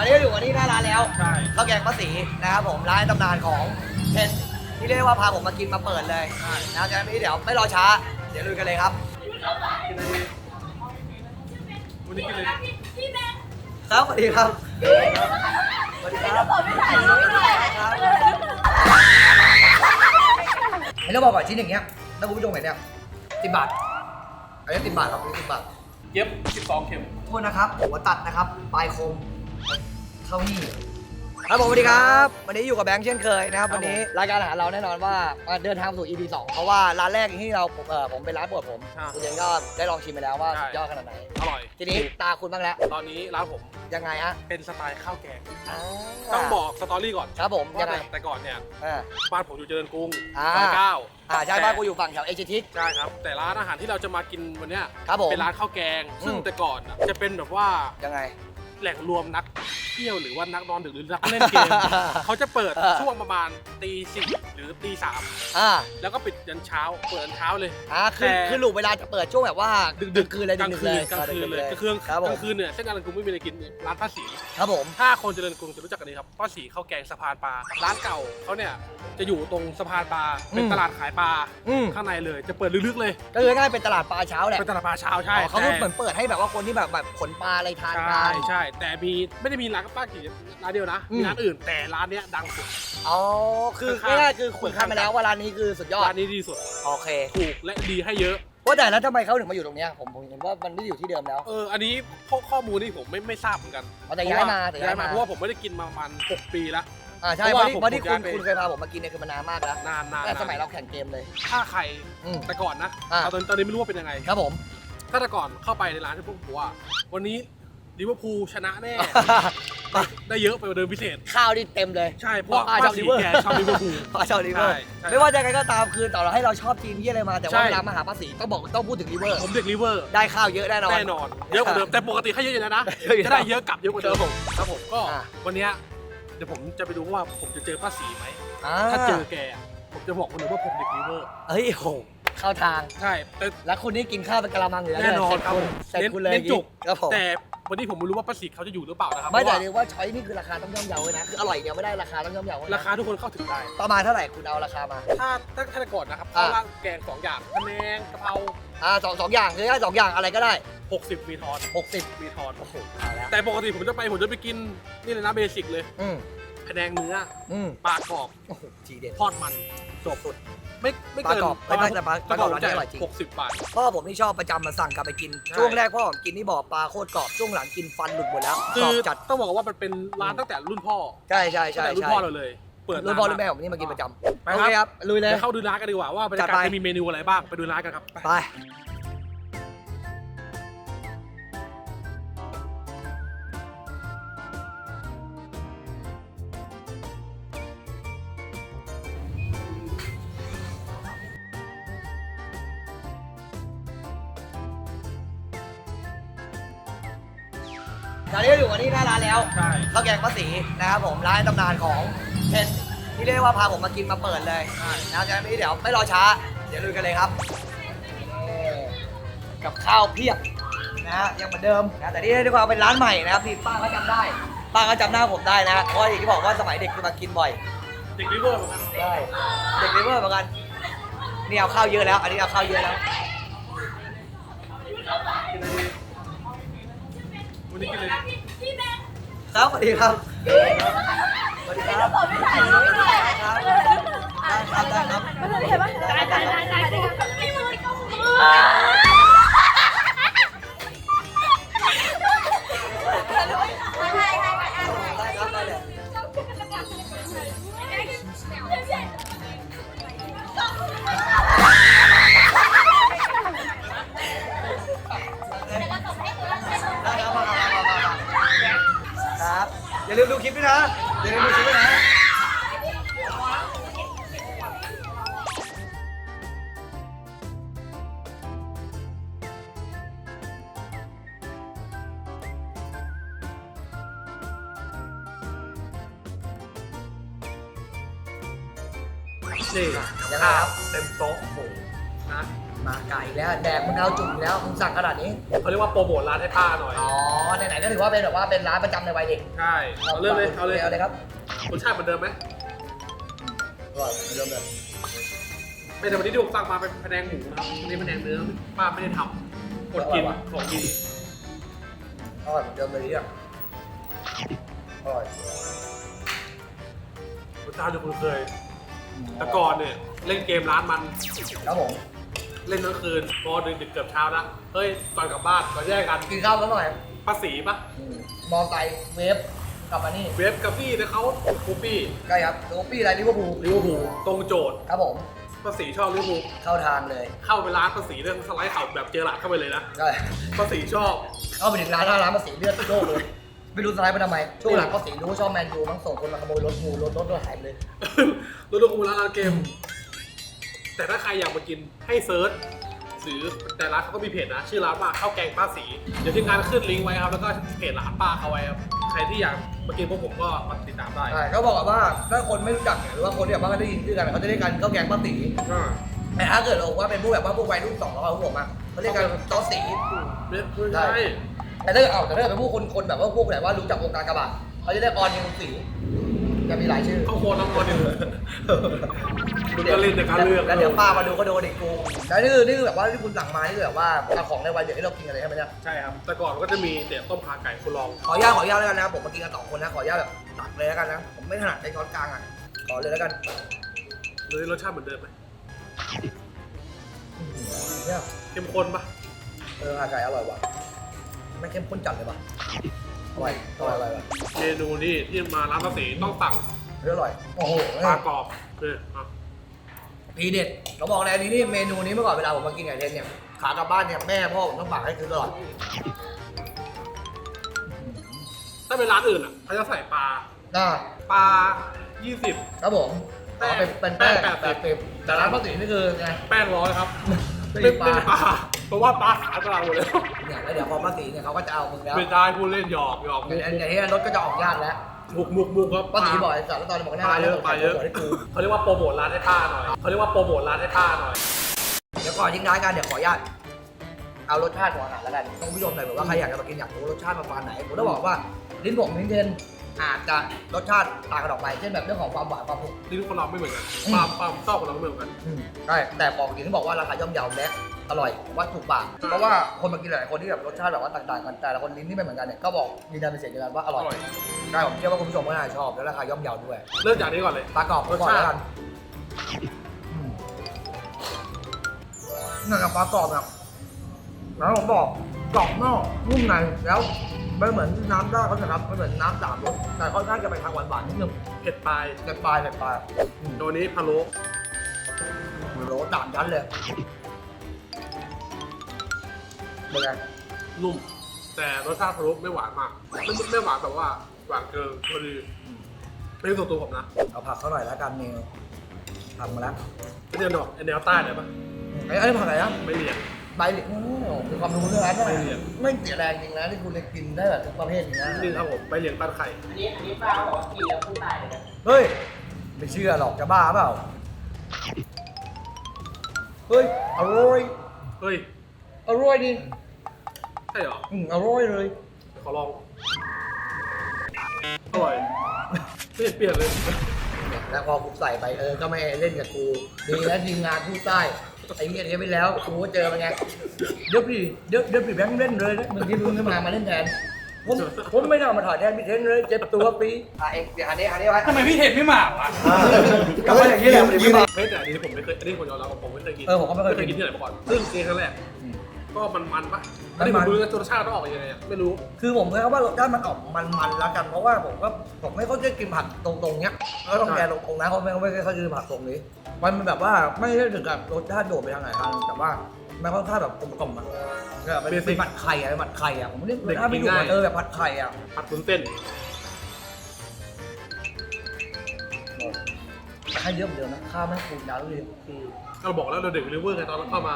ตอนนี้เราอยู่กันที่หน้าร้านแล้วใช่ ข้าวแกงป้าศรีนะครับผมร้านตำนานของเทนที่เรียกว่าพาผมมากินมาเปิดเลยนะครับฉะนั้นวันนี้เดี๋ยวไม่รอช้า เดี๋ยวลุยกันเลยครับ วันนี้กินเลยครับสวัสดีครับสวัสดีครับให้เราบอกก่อนชิ้นอย่างเงี้ยถ้าคุณผู้ชมเห็นเนี่ยสิบบาทอันนี้สิบบาทครับสิบบาท เย็บ12เข็ม โทษนะครับหัวตัดนะครับ ปลายคม เข้านี่ครับผมสวัสดีครับ วันนี้อยู่กับแบงค์เช่นเคยนะครับครับ วันนี้รายการอาหารเราแน่นอนว่ามาเดินทางสู่ EP 2 เพราะว่าร้านแรกที่เราผมเออผมเป็นร้านโปรดผมใช่คุณเองก็ได้ลองชิมไปแล้วว่าใช่ สุดยอดขนาดไหน อร่อย ทีนี้ตาคุณบ้างแล้ว ตอนนี้ร้านผมยังไงฮะเป็นสไตล์ข้าวแกงาต้องบอกสตอรี่ก่อนครับผมว่ายังไงแต่แต่ก่อนเนี่ยอ่า บ้านผมอยู่เจริญกรุงอ่า ซอยเก้าอ่าใช่บ้านกูอยู่ฝั่งแถวเอเจทิก ใช่ครับ แต่ร้านอาหารที่เราจะมากินวันเนี้ยครับผมเป็นร้านข้าวแกง ซึ่งอืม แต่ก่อนน่ะจะเป็นแบบว่ายังไง แหล่งรวมนักเที่ยวหรือว่านักนอนดึกหรือนักเล่นเกม เขาจะเปิดเออช่วงประมาณตีสี่หรือตีสามอ่าแล้วก็ปิดยันเช้าเปิดยันเช้าเลย อ่าคือแต่ คือหลูกเวลาจะเปิดช่วงแบบว่าดึกดึกคืนเลยกลางดึกๆคืเลนยกลางคืนเลยดึกลางคืนครับกผลามงคืนเนี่ยเส้นกลางคืนไม่มีอะไรกินร้านป้าสีครับผมถ้าคนเจริญกรุงจะรู้จักกันดีครับป้าสีข้าวแกงสะพานปลาร้านเก่าเขาเนี่ยจะอยู่ตรงสะพานปลาเป็นอืมตลาดขายปลาอืมข้างในเลย จะเปิดลึกๆเลยก็คือง่ายๆเป็นตลาดปลาเช้าแหละเป็นตลาดปลาเช้าใช่อ๋อเขาแต่ เหมือนเปิดให้แบบว่าคนที่แบบแบบขนปลาอะไรทานกัใช่นใช่แต่มีไม่ได้มีร้านป้ากี่ร้านเดียวนะอืมมีร้านอื่นแต่ร้านเนี้ยดังสุด อ๋อ คือข้างๆ ง่ายๆคือคุณคันมาแล้วว่าร้านนี้คือสุดยอด ร้านนี้ดีสุดโอเคถูกและดีให้เยอะ ว่าแต่แล้วทำไมเขาถึงมาอยู่ตรงเนี้ยผมผมเห็นว่ามันไม่ได้อยู่ที่เดิมแล้วเอออันนี้ข้อข้อมูลนี่ผมไม่ไม่ทราบเหมือนกันอ๋อแต่ย้ายมาเพแต่ระว่ย้ายมาเพราะว่าผมไม่ได้กินมาประมาณ6ปีแล้วอ่าใช่เพเพราะราะว่าที่ผมเพราะที่ผมคุณย้ายไป คุณเคยพาผมมากินเนี่ยคือมันนานมากแล้วนานนานแต่สมัยนานเราแข่งเกมเลย ถ้าใครอืม แต่ก่อนนะอ่า ตอนตอนนี้ไม่รู้ว่าเป็นยังไง ครับผม ถ้าแต่ก่อนเข้าไปในร้านที่พวกผมว่า วันนี้ ลิเวอร์พูลชนะแน่ได้ได้เยอะไปกว่าเดิมพิเศษ ข้าวนี่เต็มเลยใช่เพราะว่าป้าป้าชอบสีลิเวอร์แกชอบลิเวอร์พูลป้าชอบลิเวอร์ใช่ใช่ไม่ว่าจะไงก็ตามคือต่อเราให้เราชอบทีมที่อะไรมา แต่ใช่ว่าเวลามาหาป้าสีต้องบอกต้องพูดถึงลิเวอร์ ผมเด็กลิเวอร์ได้ข้าวเยอะแน่นอน แน่นอน เยอะกว่าเดิมแต่ปกติให้เยอะอยู่แล้วนะเยอะอยู่แล้วจะได้เยอะกลับเยอะกว่าเดิมครับผมครับผมก็อะ วันเนี้ยเดี๋ยวผมจะไปดูว่าผมจะเจอป้าสีไหมอ่าถ้าเจอแกอะผมจะบอกคนอื่นว่าผมเด็กลิเวอร์ เฮ้ยโห เข้าทาง ใช่แต่แล้วคุณนี่กินข้าวเป็นกะละมังอยู่แล้วแน่นอนเสร็จครับคุณผมเสร็จคุณเลยเน้นจุกครับผมแต่วันนี้ผมไม่รู้ว่าป้าสีเขาจะอยู่หรือเปล่านะครับไม่แต่เพราะเรียกว่าช้อยนี่คือราคาต้องย่อมเยาเลยนะคืออร่อยอย่างเดียวไม่ได้ราคาต้องย่อมเยาเลยว่านะราคาทุกคนเข้าถึงได้ประมาณเท่าไหร่คุณเอาราคามา ถ้าถ้าถ้าแต่ก่อนนะครับอะข้าวราดแกงสองอย่างพะแนงกะเพราอ่าสองสองอย่างคือได้สองอย่างอะไรก็ได้ 60 มีทอน 60 มีทอนโอ้โหเอาแล้วแต่ปกติผมจะไปผมจะไปกินนี่เลยนะเบสิกเลย อืมพะแนงเนื้ออืมปลากรอบโอ้โหทีเด็ดทอดมันจบสุด ไม่ไม่ปลาเกินกรอบไม่ไม่แต่ปลาปลากรอบร้านนี้อร่อยจริง หกสิบบาท พ่อผมนี่ชอบประจำมาสั่งกลับไปกิน ใช่ ช่วงแรกพ่อผมกินนี่บอกปลาโคตรกรอบช่วงหลังกินฟันหลุดหมดแล้วคืกรออบจัดต้องบอกว่ามันเป็นร้านตั้งแต่รุ่นพ่อใช่ใช่ตั้งใช่แต่รุ่นใช่พ่อเราเลย เปิดรุ่นพ่อรุ่นแม่ผมนี่มากินประจำไปโอคเครับครับลุยเลยเดี๋ยวเข้าดูร้านกันดีกว่าว่าบรรจัยาดกาศไป จะมีเมนูอะไรบ้างไปดูร้านกันครับไป ไป แล้วใช่ ข้าวแกงป้าศรีนะครับผมร้านตำนานของเทนที่เรียกว่าพาผมมากินมาเปิดเลยนะครับฉะนั้นวันนี้เดี๋ยวไม่รอช้า เดี๋ยวลุยกันเลยครับนี่กับข้าวเพียบนะฮะยังเหมือนเดิมนะแต่ที่ด้วยความเป็นร้านใหม่นะครับที่ป้าก็จำได้ ป้าก็จำหน้าผมได้นะเพราะอย่างที่บอกว่าสมัยเด็กคือมากินบ่อย เด็กริเวอร์เหมือนกันใช่เด็กเลเวอร์เหมือนกัน นี่เอาข้าวเยอะแล้ว อันนี้เอาข้าวเยอะแล้ว วันนี้กินเลย ครับสวัสดีครับสวัสดีครับครับได้ครับได้ครับได้ นี่ยังไงครับเต็มโต๊ะโอ้โหนะมาไก่แล้วแดกมึงเอาจุ่มอีกแล้วมึงสั่งขนาดนี้ เขาเรียกว่าโปรโมทร้านให้ป้าหน่อย อ๋อ ไหนๆก็ถือว่าเป็นแบบว่าเป็นร้านประจำในวัยเด็กใช่ เอาเริ่มเลย เอาเลยเอาเลยครับรสชาติเหมือนเดิมไหมอร่อยเริ่มเลยไม่แต่วันนี้ที่ผมสั่งมาเป็นพะแนงหมูนะครับอันนี้พะแนงเนื้อป้าไม่ได้ทำกดกินของกิน อร่อยเหมือนเดิมเลยเนี่ยอร่อย รสชาติที่คุณเคย แต่ก่อนเนี่ยเล่นเกมร้านมันครับผมเล่นทั้งคืนพอดึกดึกๆเกือบเช้าแล้วเฮ้ยก่อนกลับบ้านก่อนแยกกันกินข้าวแล้วหน่อยภาษีปะอืมมอไซค์เวฟกลับมานี่เวฟกาแฟแต่เขาคูปี้ใช่ครับโรปี้อะไรลิเวอร์พูลลิเวอร์พูลตรงโจทย์ครับผมภาษีชอบลิเวอร์พูลเข้าทางเลยเข้าไปร้านภาษีเรื่องสไลด์เข่าแบบเจอหลาดเข้าไปเลยนะใช่ภาษีชอบเข้าไปถึงร้านหน้าร้านภาษีเลือดโลกเลย ไม่รู้สไลด์ไปทำไม ช่วงหลังภาษีรู้ว่าชอบแมนยูมั้งส่งคนมาขโมยรถงูรถรถรถหายไปเลย รถดูคูร้านเกม แต่ถ้าใครอยากมากินให้เซิร์ชหรือแต่ร้านเขาก็มีเพจนะ ชื่อร้านว่าข้าวแกงป้าสี เดี๋ยวทีมงานขึ้นลิงก์ไว้ครับ แล้วก็เพจร้านป้าเขาไว้ครับ ใครที่อยากมากินพวกผมก็มาติดตามได้ใช่เขาบอกว่าถ้าคนไม่รู้จักเนี่ยหรือว่าคนที่แบบว่าไม่ได้ยินชื่อกันเขาจะเรียกกันข้าวแกงป้าตีอ่าแต่ถ้าเกิดบอกว่าเป็นพวกแบบว่าพวกวัยรุ่นสองร้อยพวกผมอะเขาเรียกกันจอสีไม่ไม่ใช่ แต่ถ้าเกิดเอาแต่ถ้าเกิดเป็นพวกคนคนแบบว่าพวกแบบว่ารู้จักวงการกระบะเขาจะเรียกออนนิวสีจะมีหลายชื่อ เข้าโคนน้ำมันหนึ่งมึงก็เล่นแต่การเลือกแล้วเดี๋ยวป้ามาดูก็โดนอีกกูแล้วนี่คือนี่คือแบบว่าที่คุณสั่งมานี่คือแบบว่าเอาของในวัยเด็กให้เรากินกันเลยใช่ไหมเนี่ยใช่ครับ แต่ก่อนก็จะมีเตี๋ยวต้มขาไก่คุณลอง ขออนุญาตขออนุญาตแล้วกันนะครับผมมากินกันสองคนนะขออนุญาตแบบตักเลยแล้วกันนะผมไม่ถนัดใช้ช้อนกลางอะขอเลยแล้วกันเลยรสชาติเหมือนเดิมไหมอื้อหือเนี่ยเข้มข้นปะเอออาไก่อร่อยว่ะ ไม่เข้มข้นจัดเลยว่ะอร่อยอร่อยอร่อยว่ะเมนูนี่ที่มาร้านภาษีต้องสั่งเฮ้ยอร่อย โอ้โหปลากรอบเนี่ยอะทีเด็ดเราบอกเลยอันนี้นี่เมนูนี้เมื่อก่อนเวลาผมมากินไก่เทนเนี่ย ขากลับบ้านเนี่ยแม่พ่อผมต้องฝากให้ซื้อตลอดถ้าเป็นร้านอื่นอะเขาจะใส่ปลาน่าปลา 20 ครับผมอ๋อเป็นเป็นแป้งแป้งแปแปดดสิสิบบแต่ร้านป้าติ๋นี่คือไง แป้งร้อยครับ ไม่ไม่มีปไม่ลาปลา เพราะว่าปลาขายตลาดหมดแล้วเนี่ยแล้วเดี๋ยวพอป้าติ๋เนี่ยเขาก็จะเอามึงแล้วไม่ได้พูดเล่นหยอกหยอกอย่างอย่างที่รถก็จะออกญาติแล้วมุกมุกมุกครับป้าติ๋บอกไอ้สัตว์แล้วตอนบอกหน้าปลาร้านเยอะแล้วปลาเยอะผมให้กูเขาเรียกว่าโปรโมทร้านให้ป้าหน่อยเขาเรียกว่าโปรโมทร้านให้ป้าหน่อยเดี๋ยวก่อนทิ้งท้ายกันเดี๋ยวขออนุญาตเอารสชาติของอาหารแล้วกันต้องผู้ชมหน่อยแบบว่าใครอยากจะมากินอยากรู้รสชาติประมาณไหนผมต้องบอกว่าลิ้นผมลิ้นเทน อาจจะรสชาติต่างกันออกไป เช่นแบบเรื่องของความหวานความเผ็ดนี่ทุกคนเราไม่เหมือนกันอืม ความความชอบของเราไม่เหมือนกันอืมใช่แต่บอกจริงที่บอกว่าราคาย่อมเยาและอร่อยผมว่าถูกปากเพราะว่าคนมากินหลายคนที่แบบรสชาติแบบว่าต่างๆกันแต่ละคนลิ้นที่ไม่เหมือนกันเนี่ยก็บอกยืนยันเป็นเสียงเดียวกันว่าออร่อยร่อย ใช่ผมเชื่อว่าคุณผู้ชมก็น่าจะชอบแล้วราคาย่อมเยาด้วยเริ่มจากนี้ก่อนเลยปลากรอบรสก่อนชาติแล้วกันนั่นแหละปลากรอบนะแล้วผมบอกกรอบนอกนุ่มในแล้ว ไม่เหมือนน้ำด้าเขานะครับไม่เหมือนน้ำสามรสแต่ค่อนข้างจะไปทางหวานๆนิดนึงเผ็ดปลายเผ็ดปลายเผ็ดปลายอืมตัวนี้พะโล้โหสามชั้นเลยเป็นไงนุ่ม แต่รสชาติพะโล้ไม่หวานมากไม่ไม่หวานแบบว่าหวานเกินพอดีเป็นส่วนตัวผมนะเอาผักเขาหน่อยแล้วกันเมนูทำมาแล้วไม่ใช่ดอกไอ้แนวใต้ได้ปะไอ้ไอ้ผักอะไรนะไม่เรียน ใบเหลียงโอ้โหมีความรู้เรื่องนั้นด้วยใบเหลียง ไม่เสียแรงจริงนะที่คุณจะกินได้แบบทุกประเภทอย่างนี้นี่นะครับผมไปเรียนปั้นไข่ อันนี้อันนี้ป้าบอกว่ากินแล้วผู้ตายเลยนะเฮ้ยไม่เชื่อหรอกจะบ้าเปล่าเฮ้ยอร่อยเฮ้ย อร่อยดิใช่เหรอ อืมอร่อยเลยขอลอง อร่อย ไม่เห็นเปลี่ยนเลย เนี่ยแล้วพอกูใส่ไปเออก็ไม่เล่นกับกูดีแล้วทีมงานพูดใต้ ไอ้เงี้ยเดี๋ยวไปแล้วกูก็เจอมันไงเดี๋ยวพี่เดี๋ยวเดี๋ยวพี่แบงค์เล่นเลยนะมึงที่มึงไม่มามาเล่นแทนผมผมไม่น่ามาถ่ายแทนพี่เทนเลยเจ็บตัวปีอะเองเดี๋ยวอันนี้อันนี้ไว้ทำไมพี่เห็นไม่มาวะกลับมาอย่างนี้แหละมันจะไม่มาเฮ้ยแต่อันนี้ผมไม่เคยอันนี้ผมยอมรับว่าผมไม่เคยกินเออผมก็ไม่เคยกินกินที่ไหนมาก่อนซึ่งกินครั้งแรก ก็มันมันๆปะมัอันนนี้มัผมนไม่รู้ว่ารสชาติต้องออกยังไงอะไม่รู้ คือผมเคยว่ารสชาติมันออกมันๆแล้วกันเพราะว่าผมก็ผมไม่ค่อยได้กินผักตรงๆเนี้ยก็ต้องแกตรงๆนะเขาะไม่ไม่ค่อยกินผักตรงนี้ มันแบบว่าไม่ได้ถึงกับรสชาติโดดไปทางไหนทางแต่ว่ามันค่อนข้างแบบกลมกล่อมมันแบบเป็นเป็นผัดไข่อะผัดไข่อะผมเรียกรสชาติไม่ถูกอะเออแบบผัดไข่อะผัดวุ้นเส้นแต่ให้เยอะเหมือนเดิมนะข้าวแม่งคูณยาวเลย อืมเราบอกแล้วเราเด็กลิเวอร์ไงตอนเราเข้ามา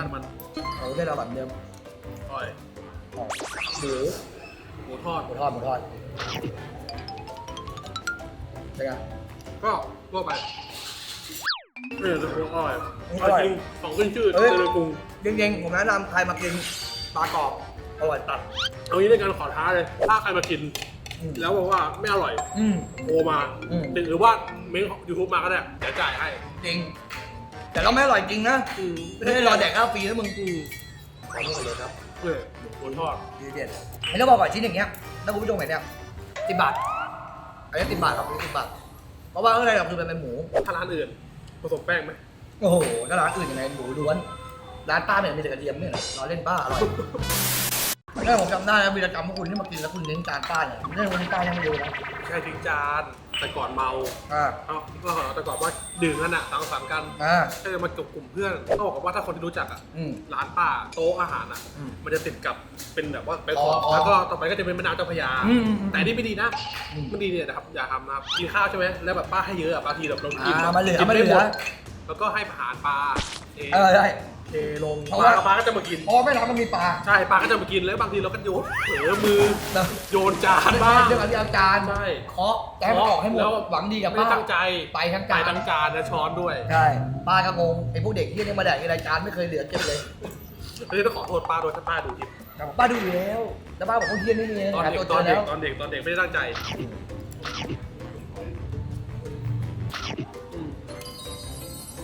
ชาติมันเราได้เราแบบเดิมอร่อยหมูหมูทอด หมูทอดหมูทอดเป็นไง ก็ทั่วไปเออจะอร่อยอร่อยจริงของขึ้นชื่อเฮ้ยเจริญกรุงจริงๆผมแนะนำใครมากินปลากรอบอร่อยตัด เอางี้ในการขอท้าเลย ถ้าใครมากิน อืม แล้วบอกว่าไม่อร่อยอืม โทรมาอืม หรือว่าเมนยูทูบมาก็ได้เดี๋ยวจ่ายให้ จริง แต่เราไม่อร่อยจริงนะอืมไม่ได้รอแดกข้าวฟรีนะมึงอืมขอโทษเลยครับเออหมูทอดดีเด็ดไม่ต้องบอกก่อนชิ้นอย่างเงี้ยถ้าคุณผู้ชมเห็นเนี่ยสิบบาทอันนี้สิบบาทครับสิบบาทเพราะว่าข้างในเราคือมันเป็นหมู ถ้าร้านอื่นผสมแป้งไหมโอ้โหถ้าร้านอื่นยังไงหมูล้วน ร้านป้าเนี่ยมีแต่กระเทียมเนี่ยนะเราเล่นป้าอร่อยนี่ผมจำได้นะวีรกรรมของคุณที่มากินแล้วคุณเน้นจานป้าเนี่ยเรื่องวันนี้ป้ายังไม่ดูนะใช่ทิ้งจาน แต่ก่อนเมาอ่าเอ้าก็แต่ก่อนว่าดื่มกันอะสังสรรค์กันอ่า ก็จะมากับกลุ่มเพื่อนเขาบอกว่าถ้าคนที่รู้จักอะอืมร้านป้าโต๊ะอาหารอะอืมมันจะติดกับเป็นแบบว่าเป็นอ๋ขอองอ๋อแล้วก็ต่อไปก็จะเป็นแม่น้ำเจ้าพระยา อืมอืมอืมแต่อันนี่ไม่ดีนะอืมไม่ดีเนี่ยนะครับอย่าทำนะครับกินข้าวใช่ไหมแล้วแบบป้าให้เยอะอะบางทีแบบเรากินอ่าแบบมาเหลือกินมาเหลือไหดแล้วก็ให้อาหารปลาเทเออได้ เทลงเพราะปว่าลาปลาก็จะมากินเพราะว่าไม่ร้านมันมีปลาใช่ปลาก็จะมากินแล้วบางทีเราก็โยนเผลอมือนะโยนจานบ้างเรื่องอะไรเอาจานใช่เคาะแกให้มันออกให้หมดแล้วหวังดีกับไม่ป้าได้ตั้งใจไปทั้งจ่าจายนทั้งจานและช้อนด้วยใช่ป้าก็งงไอ้พวกเด็กที่นี่มาแดกอะไรจานไม่เคยเหลือเก็บเลยอันนี้ต้องขอโทษป้าด้วยถ้าป้าดูคลิปแต่ป้าดูอยู่แล้วแล้วป้าบอกพวกเฮียนี่เองตอนหาเด็ตัวกเจตออนเด็แล้กวตอนเด็กตอนเด็กไม่ได้ตั้งใจ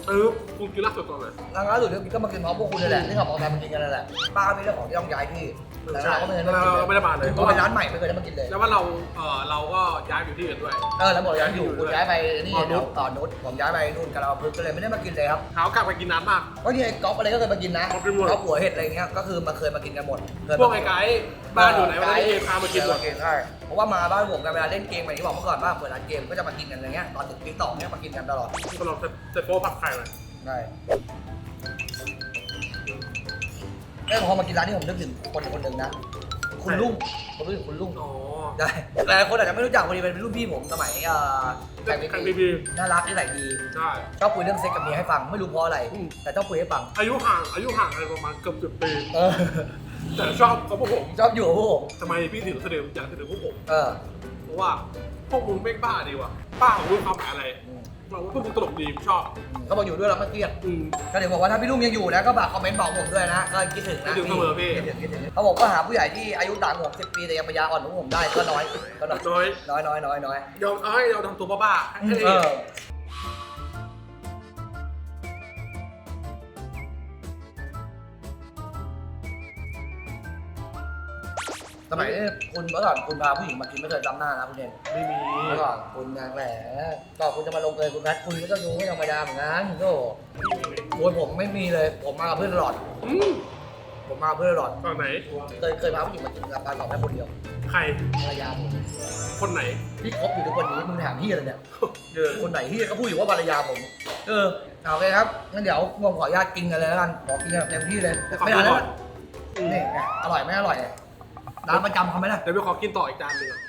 เออคุณกินล่าสุดตอนไหน ทางร้าสุดก็มากินพร้อมพวกคุณนี่แหละที่เขาบอกกันมากินกันนั่นแหละป้ามีเรื่องของที่ต้องย้ายที่ แต่เราก็ไม่เคยได้มากินเราไม่ได้มาเลยเพราะเป็นร้านใหม่ไม่เคยได้มากินเลย แล้วว่าเราเออเราก็ย้ายไปอยู่ที่อื่นด้วย เออแล้วบอกย้ายอยู่คุณย้ายไปนี่ต่อนุชต่อนุชผมย้ายไปนู่นกะลาพึกษ์ก็เลยไม่ได้มากินเลยครับเท้ากลับไปกินน้ำมากเพราะที่ไอ้ก๊อฟอะไรก็เคยมากินนะก๊อฟกินหมดก๊อฟหัวเห็ดอะไรเงี้ยก็คือมาเคยมากินกันหมดเคยพวกมาไอ้ไก่บ้านอยู่ไหนวันนี้เกมพามากินหมดเออใช่เพราะว่ามาบ้านผมกันเวลาเล่นเกมอย่างที่บอกเมื่อก่อนว่าเปิดร้านเกมก็จะมากินกันอะไรเงี้ยตอนถึงติ๊กต็อกเนี้ยมากินกันตลอดก็ลองเซตโป๊ผัดไข่หน่อยใช่ แล้วพอมากินร้านนี้ผมนึกถึงคนคนหนึ่งนะคุณลุงผมนึกถึงคุณลุงอ๋อได้หลายคนอาจจะไม่รู้จักพอดีเป็นรุ่นพี่ผมสมัยเอ่อแข่งแข่งแข่งบีบีบีน่ารักนิสัยดีใช่ชอบคุยเรื่องเซ็กกับเมียให้ฟังไม่รู้เพราะอะไรอืมแต่ชอบคุยให้ฟัง อายุห่างอายุห่างกันประมาณเกือบสิบปีเออแต่ชอบเขาพวกผมชอบอยู่กับพวกผมทำไมพี่ถึงแสดงอยากแสดงพวกผมเออเพราะว่าพวกมึงไม่งบ้าดีว่ะบ้าของมึงความหมายอะไรอืม เราว่าพวกมึงตลกดีผมชอบเขาบอกอยู่ด้วยเราไม่เครียด อืม ก็เดี๋ยวบอกว่าถ้าพี่ลุงยังอยู่นะก็ฝากคอมเมนต์บอกผมด้วยนะก็คิดถึงนะคิดถึงเสมอพี่ คิดถึงคิดถึงเขาบอกว่าหาผู้ใหญ่ที่อายุต่างผมสิบปีแต่ยังปัญญาอ่อนกว่าผมได้ก็น้อยก็น้อยน้อยน้อยน้อยน้อยน้อยยอมเอาให้เราทำตัวบ้าๆให้เออ มัยนี้คุณเมื่อก่อนคุณพาผู้หญิงมากินไม่เคยจำหน้านะคุณเด่นไม่มีเมื่อก่อนคุณนางแหละก็คุณจะมาลงเอยคุณนัทคุณก็ต้องดูไม่ธรรมดาเหมือนกันก็โวยผมไม่มีเลย ผมมากับเพื่อนตลอด อืมผมมากับเพื่อนตลอดตอนไหน เคยเคยพาผู้หญิงมากินกับปลาสองแค่คนเดียวใคร ภรรยาผมคนไหน ที่คบอยู่ทุกวันนี้มึงถามพี่อะไรเนี่ยเออคนไหนที่ก็พูดอยู่ว่าภรรยาผม เออเอาเลยครับงั้นเดี๋ยวผมขออนุญาตกินกันเลยแล้วกันขอกินกันแบบเต็มที่เลยขอบไม่คุณเอาแล้วก่อนอืมนี่ไงอร่อยไหมอร่อยเนี่ย ร้านประจำเขาไหมล่ะเดี๋ยวไปขอกินต่ออีกจานหนึ่งอะ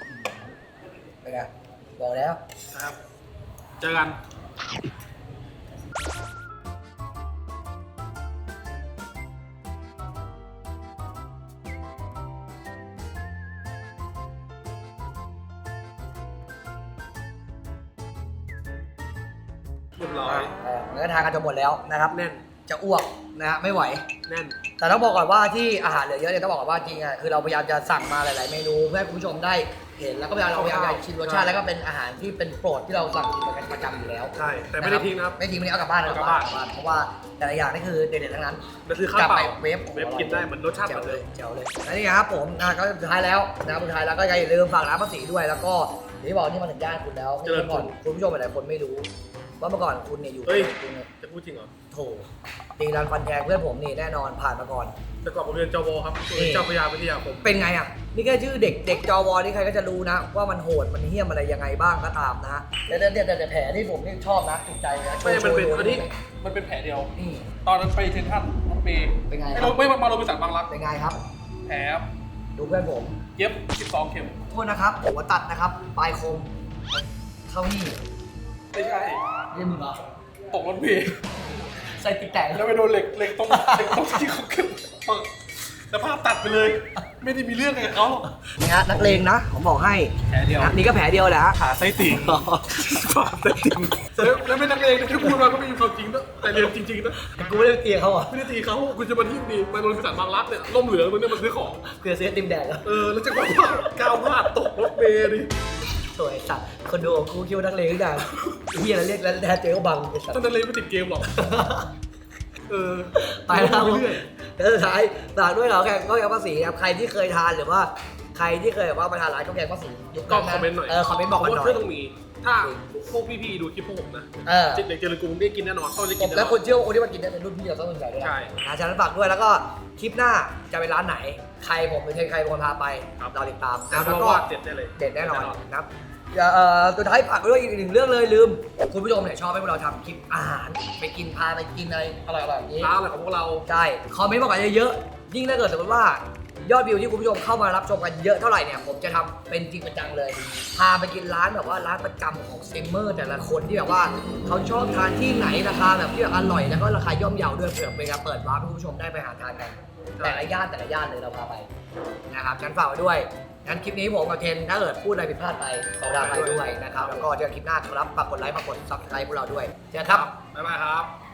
เป็นไงบอกแล้ว นะครับ เจอกันเรียบร้อย เออเนื้อทานกันจะหมดแล้วนะครับ แน่น จะอ้วกนะฮะไม่ไหว แน่น แต่ต้องบอกก่อนว่าที่อาหารเหลือเยอะเนี่ยต้องบอกก่อนว่าจริงอะคือเราพยายามจะสั่งมาหลาย ๆ เมนูเพื่อให้คุณผู้ชมได้เห็นแล้วก็พยายามเราพยายามจะชิมรสชาติแล้วก็เป็นอาหารที่เป็นโปรดที่เราสั่งกินกันประจำอยู่แล้วใช่แต่ไม่ได้ทิ้งนะครับไม่ทิ้งไม่ได้เอากลับบ้านเอากลับบ้านเพราะว่าแต่ละอย่างนี่คือเด็ดๆทั้งนั้นนั่นคือข้าวกลับเปไปล่าเวฟเวฟกินได้เหมือนรสชาติเหมือนเดิมเจ๋วเลยและนี่ครับผมนะก็สุดท้ายแล้วนะครับสุดท้ายแล้วก็อย่าลืมฝากร้านภาษีด้วย แล้วก็อย่างที่บอกนี่มาถึงย่านคุณแล้วเจริญเมื่อก่อนคุณผู้ชมหลายๆคนไม่รู้ ว่าเมื่อก่อนคุณเนี่ยอยู่เฮ้ยคุณเนี่ยจะพูดจริงเหรอ โถตีรันฟันแทงเพื่อนผมนี่แน่นอนผ่านมาก่อน แต่ก่อนผมเรียนจวครับผมเรียนเจ้าพระยาวิทยาคมเป็นไงอะ นี่แค่ชื่อเด็กเด็กจอวอนี่ใครก็จะรู้นะ ว่ามันโหดมันเหี้ยมอะไรยังไงบ้างก็ตามนะแต่แต่แต่แต่แผลที่ผมนี่ชอบนะถูกใจนะโชไม่ว์มันเป็นโชว์อันนี้ดูมันเป็นแผลเดียวนี่ตอนนั้นไปเซนทรัลน้องเมย์เป็นไงไอ้คเรารับไม่มามาโรบินสันบางรักเป็นไงครับ แผลดูเพื่อนผม เย็บ 12 เข็มโทษนะครับหัวตัดนะครับปลายคมเข้านี่ไม่ใช่เรียกมึงเหรอตกรถเมย์ ใส่ติดแตกแล้วไปโดนเหล็กเหล็กตรงเหล็กตรงที่เขาขึ้นเปิดแต่ภาพตัดไปเลย ไม่ได้มีเรื่องอะไรกับเขานี่ฮะนักเลงนะ ผมบอกให้แผลเดียวนะนี่ก็แผลเดียวแหละฮะ ขาไส้ติ่งขาไส้ติ่งแล้วแล้วไม่นักเลงนะที่พูดมาก็ไม่มีความจริงนะแต่เรียนจริงๆนะกูไม่ได้ตีเขาอะไม่ได้ตีเขาคุณจะมาที่ดีมาโดนสันบางรักเนี่ยล่มเหลืองมันเนี่ยมันซื้อของเพื่อซื้อติมแดงอะเออแล้วจะบอกว่าก้าวพลาดตกรถเมล์ดิ สวยสัตว์คนดูของกูคิดว่านักเลงทุกอย่างเฮียอะไรเรียกแล้วแท้เจอก็บังไอ้สัตว์ท่านนักเลงไม่ติดเกมหรอก เออไปแล้วครับเรื่อยแล้วสุดท้ายฝากด้วยเหรอแกงก็แกงภาษีครับใครที่เคยทานหรือว่าใครที่เคยแบบว่ามาทานร้านก็แกงภาษียุก็คอมเมนต์หน่อยเออคอมเมนต์บอกกันหน่อเพราะว่าเพื่อยนต้องมี ถ้าพวกพี่ๆดูคลิปพวกผมนะเออ เด็กเจริญกรุงได้กินแน่นอนเขาได้ผกินมแน่นและอนคนเชื่อว่าคนที่มากินเนี่ยเป็นรุ่นพี่เราต้องสนใจด้วยนะใช่นะฉะนั้นฝากด้วยแล้วก็คลิปหน้าจะเป็นร้านไหน ใครผมหรือใครเป็นคนพาไปครับ เราติดตามแต่นะเราแล้วก็ว่าเด็ดได้เลย เด็ดแน่นอนนะครับเอ่อสุดท้ายฝากไว้ด้วยอีกหนึ่งเรื่องเลยลืม คุณผู้ชมเนี่ยชอบให้พวกเราทำคลิปอาหารไปกินพาไปกินอะไรอร่อยๆอย่างนี้ ร้านอะไรของพวกเรา ใช่ คอมเมนต์บอกกันเยอะๆ ยิ่งถ้าเกิดสมมติว่า ยอดวิวที่คุณผู้ชมเข้ามารับชมกันเยอะเท่าไหร่เนี่ยผมจะทำเป็นจริงเป็นจังเลย พาไปกินร้านแบบว่าร้านประจำของสตรีมเมอร์แต่ละคนที่แบบว่าเขาชอบทานที่ไหนราคาแบบที่แบบอร่อยแล้วก็ราคาย่อมเยาด้วยเผื่อเป็นการเปิดร้านให้คุณผู้ชมได้ไปหาทานกันแต่ละย่านแต่ละย่านเลยเราพาไปนะครับฉันฝากไว้ด้วยงั้นคลิปนี้ผมกับเทนถ้าเกิดพูดอะไรผิดพลาดไปขออภัยด้วยนะครับแล้วก็เจอกันคลิปหน้าครับฝากกดไลค์ฝากกดซับสไครต์พวกเราด้วยเจอกันครับบ๊ายบายครับ